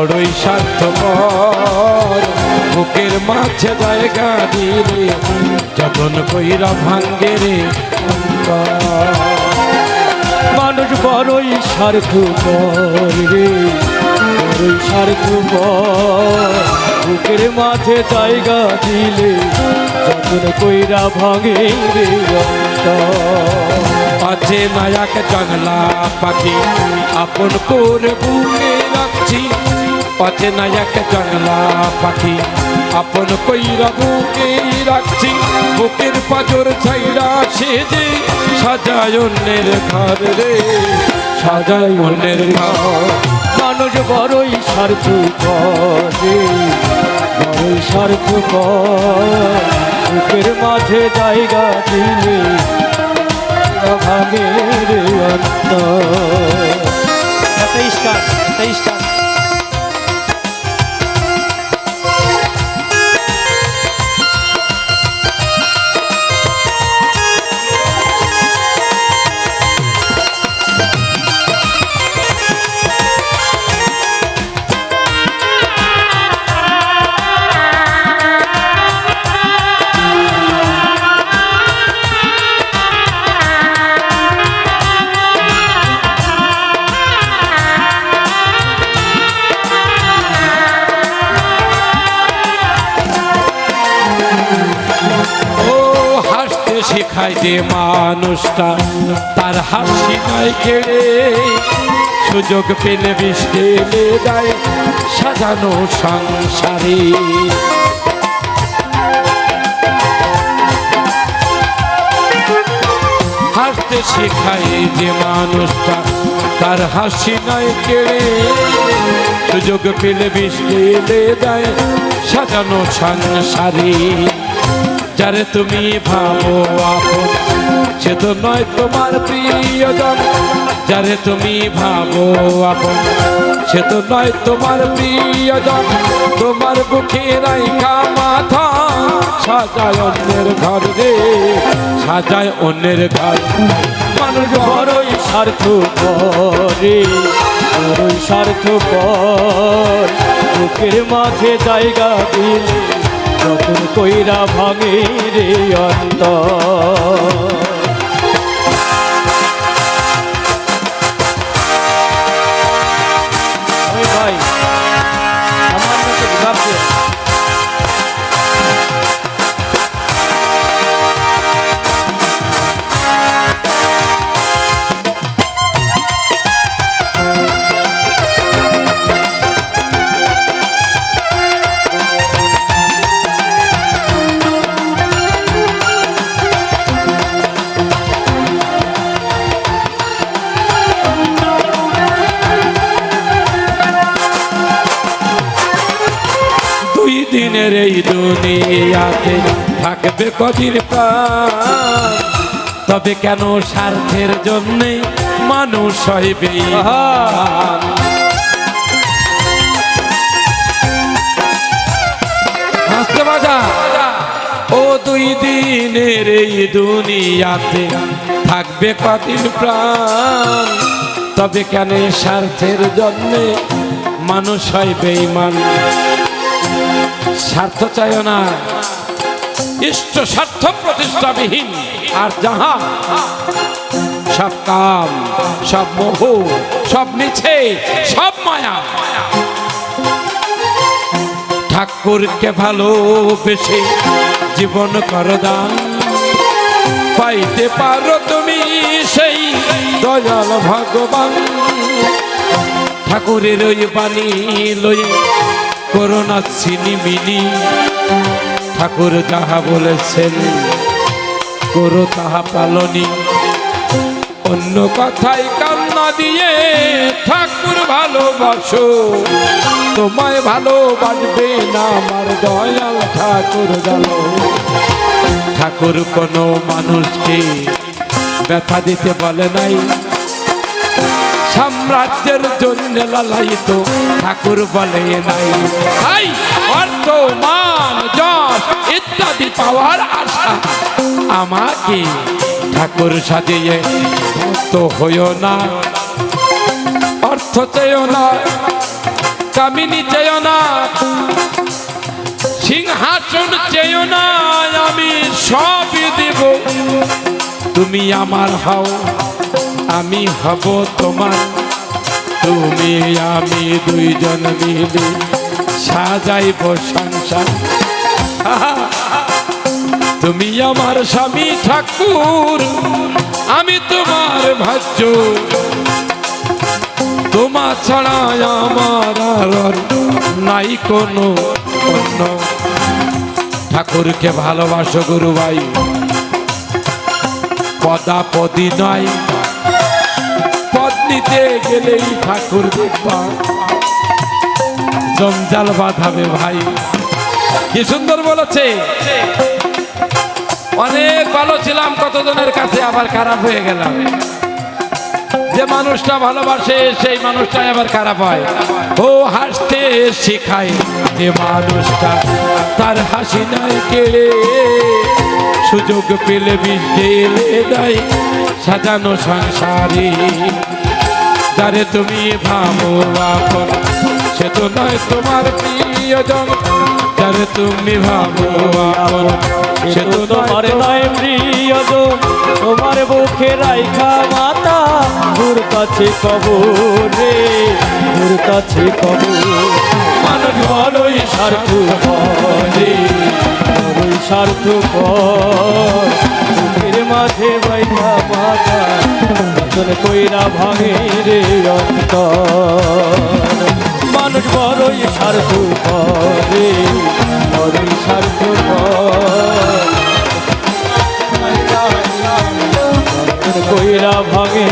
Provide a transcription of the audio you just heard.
বড়ই স্বার্থপর। বুকের মাঝে জায়গা দিলে যতন কইরা ভাঙ্গে রে মানুষ বড়ই স্বার্থপর রে, বড়ই স্বার্থপর। বুকের মাঝে জায়গা দিলে যতন কইরা ভাঙে রে। আছে নায়ক জংলা পাখি, আপন করে বুকে রাখছি। আছে নায়ক জংলা পাখি আপন কইরা বুকে রাখছি বুকের পাজর ছাইরা সেজে সাজায় অন্যের ঘর রে সাজায় অন্যের ঘর মানুষ বড়ই স্বার্থপর রে বড়ই স্বার্থপর বুকের মাঝে জায়গা দিলে ভাগে রে অন্তর তেইশ কাজ শেখায় যে মানুষটা, তার হাসি নয় কেড়ে। সুযোগ পেলে বিষ ঢেলে দেয় সাজানো সংসারে। হাসতে শেখায় যে মানুষটা, তার হাসি নয় কেড়ে। সুযোগ পেলে বিষ ঢেলে দেয় সাজানো সংসারে। যারে তুমি ভাবো আপন সে তো নয় তোমার প্রিয়জন। যারে তুমি ভাবো আপন সে তো নয় তোমার প্রিয়জন। তোমার বুকে রাইখা মাথা, সাজায় অন্যের ঘর রে, সাজায় অন্যের ঘর। মানুষ বড় বড়ই স্বার্থপর রে বড়ই স্বার্থপর। বুকের মাঝে জায়গা দিলে নতুন কইরা ভাঙে অন্তর। দিনের এই দুনিয়াতে থাকবে কদিন প্রাণ। তবে কেন স্বার্থের জন্যে মানুষ হইবে ও দুই দিনের এই দুনিয়াতে থাকবে কদিন প্রাণ। তবে কেন স্বার্থের জন্যে মানুষ হয় বেইমান? স্বার্থ চায় না। ইষ্ট স্বার্থ প্রতিষ্ঠাবিহীন। আর যাহা সব কাম, সব মোহ, সব মিছে সব মায়া। ঠাকুরকে ভালোবেসে জীবন করদান পাইতে পারো তুমি সেই দয়াল ভগবান। ঠাকুরের ওই বাণী লয়ে করোনা সিনিমিনি ঠাকুর যাহা বলেছেন, করো তাহা পালনি। অন্য কথাই কান্না দিয়ে ঠাকুর ভালোবাসো, তোমায় ভালোবাসবে না আমার দয়াল ঠাকুর জানো ঠাকুর কোনো মানুষকে ব্যথা দিতে বলে নাই। সাম্রাজ্যের জন্য লালায়িত ঠাকুর বলে নাই। তাই অর্থ, মান, যশ ইত্যাদি পাওয়ার আশা। আমাকে ঠাকুর সাজিয়ে তো হইও না, অর্থ চেয়েও না কামিনী চেয়েও না, সিংহাসন চেয়েও না, আমি সবই দেব। তুমি আমার হও আমি হব তোমার। তুমি আমি দুইজন মিলে সাজাইব সংসার। তুমি আমার স্বামী ঠাকুর, আমি তোমার ভাজ্য। তোমার ছাড়া আমার আর নাই কোনো অন্য ঠাকুরকে ভালোবাসো গুরু ভাই। পদাপদি নয়। নিতে গেলেই ঠাকুর দেখবা। জঞ্জাল বাঁধাবে ভাই। কি সুন্দর বলেছে। অনেক ভালো ছিলাম, কতজনের কাছে আবার খারাপ হয়ে গেলাম। যে মানুষটা ভালোবাসে, সেই মানুষটাই আবার খারাপ হয়। ও হাসতে শেখায় যে মানুষটা তার হাসি নাই কেড়ে। সুযোগ পেলে বিষ দেয় সাজানো সংসারে। যারে তুমি ভাবো আপন, সে তো নয় তোমার প্রিয়জন। যারে তুমি ভাবো আপন, সে তো তোমার নয় প্রিয়জন। তোমার বুকে রাইখা মাতা দূর কাছে কবর দূর কাছে কবর। মানব বড়ই স্বার্থ বড়ই স্বার্থ বুকের কইরা ভাঙে রে মানুষ বড়ই স্বার্থ করে বড়ই স্বার্থ কইরা ভাঙে